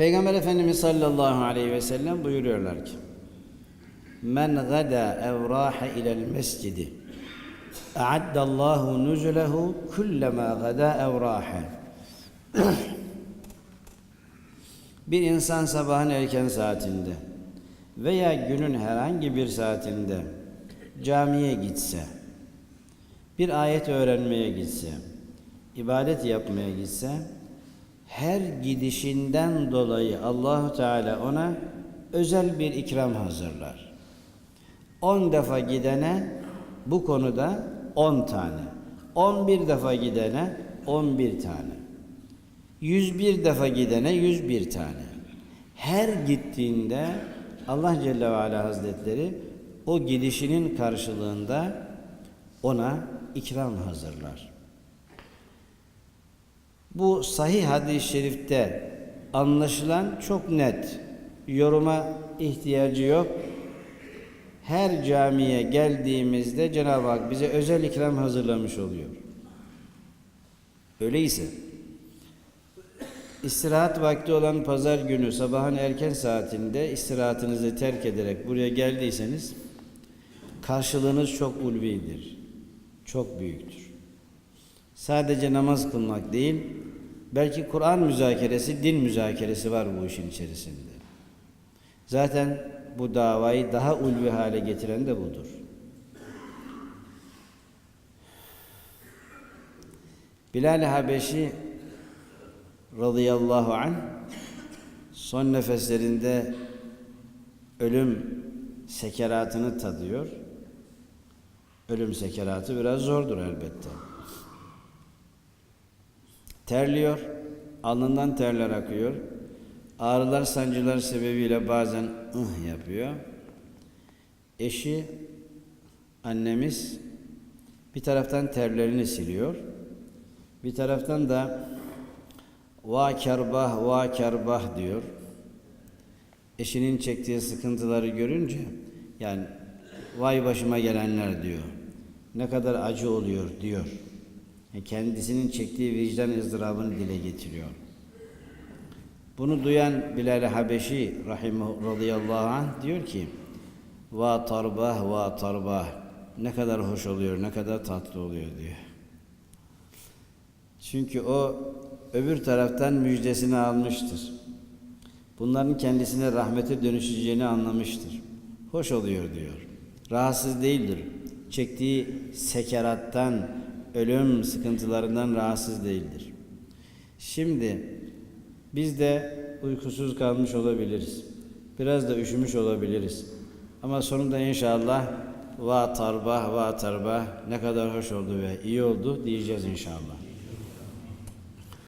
Peygamber Efendimiz sallallahu aleyhi ve sellem buyuruyorlar ki Men gada evraha ilel mescidi A'addallahu nuzulehu kullama gada evraha. Bir insan sabahın erken saatinde veya günün herhangi bir saatinde camiye gitse, bir ayet öğrenmeye gitse, ibadet yapmaya gitse, her gidişinden dolayı Allahu Teala ona özel bir ikram hazırlar. 10 defa gidene bu konuda 10 tane, 11 defa gidene 11 tane. 101 defa gidene 101 tane. Her gittiğinde Allah Celle ve Ala Hazretleri o gidişinin karşılığında ona ikram hazırlar. Bu sahih hadis-i şerifte anlaşılan çok net. Yoruma ihtiyacı yok. Her camiye geldiğimizde Cenab-ı Hak bize özel ikram hazırlamış oluyor. Öyleyse istirahat vakti olan pazar günü sabahın erken saatinde istirahatınızı terk ederek buraya geldiyseniz karşılığınız çok ulvidir. Çok büyüktür. Sadece namaz kılmak değil, belki Kur'an müzakeresi, din müzakeresi var bu işin içerisinde. Zaten bu davayı daha ulvi hale getiren de budur. Bilal-i Habeşi radıyallahu anh son nefeslerinde ölüm sekeratını tadıyor. Ölüm sekeratı biraz zordur elbette. Terliyor, alnından terler akıyor. Ağrılar, sancılar sebebiyle bazen ıh yapıyor. Eşi, annemiz bir taraftan terlerini siliyor. Bir taraftan da va kerbah, va kerbah diyor. Eşinin çektiği sıkıntıları görünce yani vay başıma gelenler diyor. Ne kadar acı oluyor diyor. Yani kendisinin çektiği vicdan ızdırabını dile getiriyor. Bunu duyan Bilal-i Habeşi rahimahu radıyallahu anh diyor ki va tarbah va tarbah ne kadar hoş oluyor ne kadar tatlı oluyor diyor. Çünkü o öbür taraftan müjdesini almıştır. Bunların kendisine rahmete dönüşeceğini anlamıştır. Hoş oluyor diyor. Rahatsız değildir. Çektiği sekerattan, ölüm sıkıntılarından rahatsız değildir. Şimdi biz de uykusuz kalmış olabiliriz. Biraz da üşümüş olabiliriz. Ama sonunda inşallah va tarbah va tarbah ne kadar hoş oldu ve iyi oldu diyeceğiz inşallah.